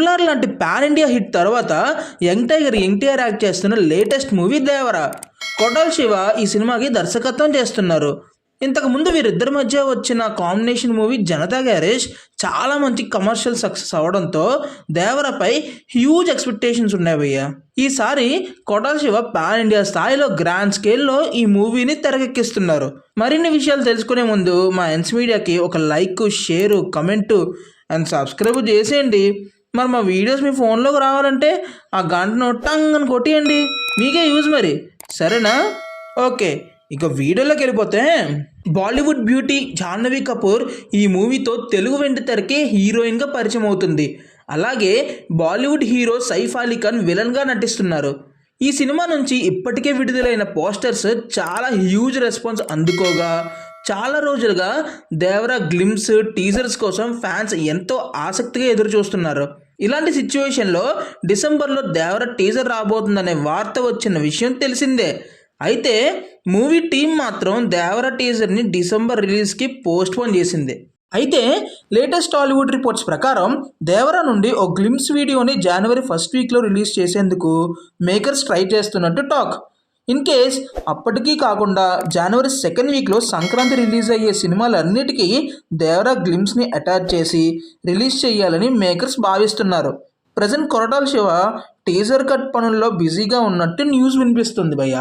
ట్రిపులర్ లాంటి pan India hit తర్వాత young tiger NTR act చేస్తున్న లేటెస్ట్ మూవీ దేవరా. కొటాల్ శివ ఈ సినిమాకి దర్శకత్వం చేస్తున్నారు. ఇంతకు ముందు వీరిద్దరి మధ్య వచ్చిన కాంబినేషన్ మూవీ జనతా గ్యారేజ్ చాలా మంచి కమర్షియల్ సక్సెస్ అవడంతో దేవరపై హ్యూజ్ ఎక్స్పెక్టేషన్స్ ఉన్నాయి ఈసారి కొటాల్ శివ పాన్ ఇండియా స్థాయిలో గ్రాండ్ స్కేల్లో ఈ మూవీని తెరకెక్కిస్తున్నారు. మరిన్ని విషయాలు తెలుసుకునే ముందు మా ఎన్స్ మీడియాకి ఒక like share comment and subscribe చేసేయండి. మరి మా వీడియోస్ మీ ఫోన్లోకి రావాలంటే ఆ గంటను టంగ్ అని కొట్టేయండి. మీకే యూజ్ మరి. సరేనా? ఓకే. ఇక వీడియోలోకి వెళ్ళిపోతే బాలీవుడ్ బ్యూటీ జాహ్నవి కపూర్ ఈ మూవీతో తెలుగు వెండి తెరకే హీరోయిన్గా పరిచయం అవుతుంది. అలాగే బాలీవుడ్ హీరో సైఫ్ అలీ ఖాన్ విలన్గా నటిస్తున్నారు. ఈ సినిమా నుంచి ఇప్పటికే విడుదలైన పోస్టర్స్ చాలా హ్యూజ్ రెస్పాన్స్ అందుకోగా చాలా రోజులుగా దేవరా గ్లిమ్స్ టీజర్స్ కోసం ఫ్యాన్స్ ఎంతో ఆసక్తిగా ఎదురు చూస్తున్నారు ఇలాంటి సిచ్యువేషన్లో డిసెంబర్లో దేవర టీజర్ రాబోతుందనే వార్త వచ్చిన విషయం తెలిసిందే. అయితే మూవీ టీం మాత్రం దేవర టీజర్ని డిసెంబర్ రిలీజ్కి పోస్ట్పోన్ చేసింది. అయితే లేటెస్ట్ టాలీవుడ్ రిపోర్ట్స్ ప్రకారం దేవర నుండి ఓ గ్లిమ్స్ వీడియోని జనవరి ఫస్ట్ వీక్లో రిలీజ్ చేసేందుకు మేకర్స్ ట్రై చేస్తున్నట్టు టాక్. ఇన్ కేస్ అప్పటికీ కాకుండా జనవరి సెకండ్ వీక్లో సంక్రాంతి రిలీజ్ అయ్యే సినిమాలన్నిటికీ దేవరా గ్లిమ్స్ని అటాచ్ చేసి రిలీజ్ చేయాలని మేకర్స్ భావిస్తున్నారు. Present Koratala Siva teaser cut పనుల్లో బిజీగా ఉన్నట్టు న్యూస్ వినిపిస్తుంది భయ్య.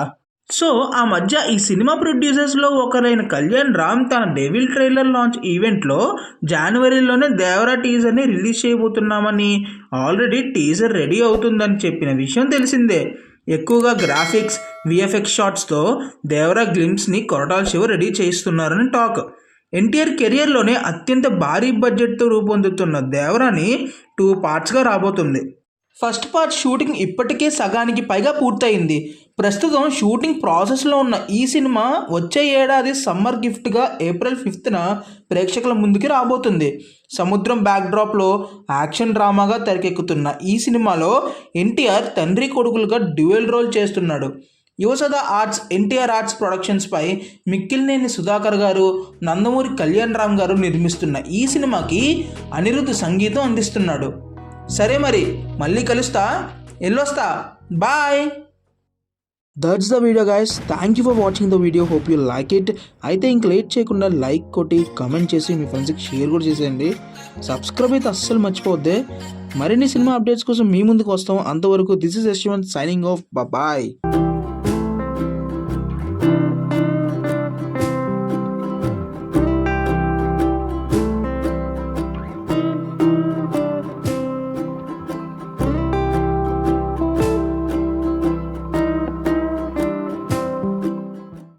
సో ఆ మధ్య ఈ సినిమా ప్రొడ్యూసర్స్లో ఒకరైన కళ్యాణ్ రామ్ తన డెవిల్ ట్రైలర్ లాంచ్ ఈవెంట్లో జనవరిలోనే దేవరా టీజర్ని రిలీజ్ చేయబోతున్నామని ఆల్రెడీ టీజర్ రెడీ అవుతుందని చెప్పిన విషయం తెలిసిందే. ఎక్కువగా గ్రాఫిక్స్ విఎఫ్ఎక్స్ షాట్స్తో దేవరా గ్లిమ్స్ని కొరటాల శివ రెడీ చేయిస్తున్నారని టాక్ ఎన్టీఆర్ కెరియర్లోనే అత్యంత భారీ బడ్జెట్తో రూపొందుతున్న దేవరాని టూ పార్ట్స్గా రాబోతుంది. ఫస్ట్ పార్ట్ షూటింగ్ ఇప్పటికే సగానికి పైగా పూర్తయింది. ప్రస్తుతం షూటింగ్ ప్రాసెస్లో ఉన్న ఈ సినిమా వచ్చే ఏడాది సమ్మర్ గిఫ్ట్గా ఏప్రిల్ ఫిఫ్త్న ప్రేక్షకుల ముందుకి రాబోతుంది. సముద్రం బ్యాక్డ్రాప్లో యాక్షన్ డ్రామాగా తెరకెక్కుతున్న ఈ సినిమాలో ఎన్టీఆర్ తండ్రి కొడుకులుగా డ్యూయల్ రోల్ చేస్తున్నాడు. యువసద ఆర్ట్స్ ఎన్టీఆర్ ఆర్ట్స్ ప్రొడక్షన్స్పై మిక్కిలినేని సుధాకర్ గారు నందమూరి కళ్యాణ్ రామ్ గారు నిర్మిస్తున్న ఈ సినిమాకి అనిరుద్ధ్ సంగీతం అందిస్తున్నాడు. సరే మరి మళ్ళీ కలుస్తా. ఎల్లొస్తా. Bye. That's the video guys thank you for watching the video hope you like it అయితే ఇంక లేట్ చేయకుండా లైక్ కొట్టి కమెంట్ చేసి మీ ఫ్రెండ్స్కి షేర్ కూడా చేసేయండి. సబ్స్క్రైబ్ అయితే అస్సలు మర్చిపోద్ది మరిన్ని సినిమా అప్డేట్స్ కోసం మీ ముందుకు వస్తాం. అంతవరకు this is Yashwant signing off bye